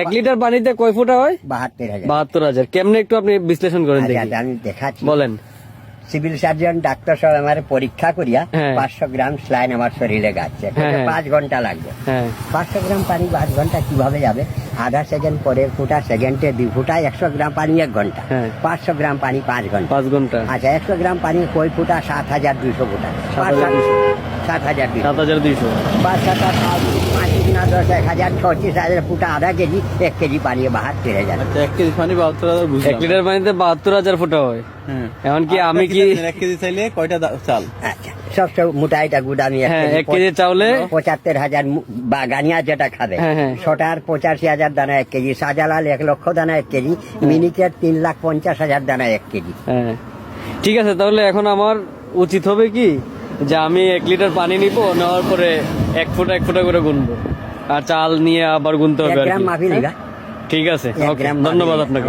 এক লিটার পানিতে কয় ফুটা হয়? বাহাত্তর হাজার। বাহাত্তর হাজার। কেমনে একটু আপনি বিশ্লেষণ করেন দেখি। আমি দেখাচ্ছি। বলেন। সিভিল সার্জন ডাক্তার সব আমার পরীক্ষা করিয়া হ্যাঁ। পাঁচশো গ্রাম স্লাইন আমার শরীরে গাচ্ছে। হ্যাঁ, হ্যাঁ। পাঁচ ঘণ্টা লাগবে। পাঁচশো গ্রাম পানি পাঁচ ঘণ্টা কীভাবে যাবে? আধা সেকেন্ড পরে ফুটা সেকেন্ডে দুই ফুটা একশো গ্রাম পানি এক ঘণ্টা। পাঁচশো গ্রাম পানি পাঁচ ঘণ্টা। পাঁচ ঘণ্টা। আচ্ছা একশো গ্রাম পানি কই ফুটা? সাত হাজার দুইশো ফুটা। সাত হাজার দুইশো। সাত হাজার দুইশো। সাত হাজার দুইশো। পাঁচ সাত আট পাঁচ এক হাজার ছত্রিশ হাজার ফুটা আধা কেজি এক কেজি পানি বাহাত্তর হাজার আচ্ছা এক কেজি পানি বাহাত্তর হাজার এক লিটার পানিতে বাহাত্তর হাজার ফুটা হয়। হ্যাঁ। কি আমি কি এক কেজি চাইলে কয়টা চাল? আচ্ছা সব সব মোটাইটা গুদামি এক কেজি চাউলে পঁচাত্তর হাজার বাগানিয়া যেটা খাবে। হ্যাঁ, হ্যাঁ। ছটার পঁচাশি হাজার দানা এক কেজি শাহজালাল এক লক্ষ দানা এক কেজি মিনিকেট তিন লাখ পঞ্চাশ হাজার দানা এক কেজি। হ্যাঁ। ঠিক আছে তাহলে এখন আমার উচিত হবে কি যে আমি এক লিটার পানি নিব নেওয়ার পরে এক ফুটা এক ফুটা করে গুনবো। আর চাল নিয়ে আবার গুনতে হবে ঠিক আছে ধন্যবাদ আপনাকে।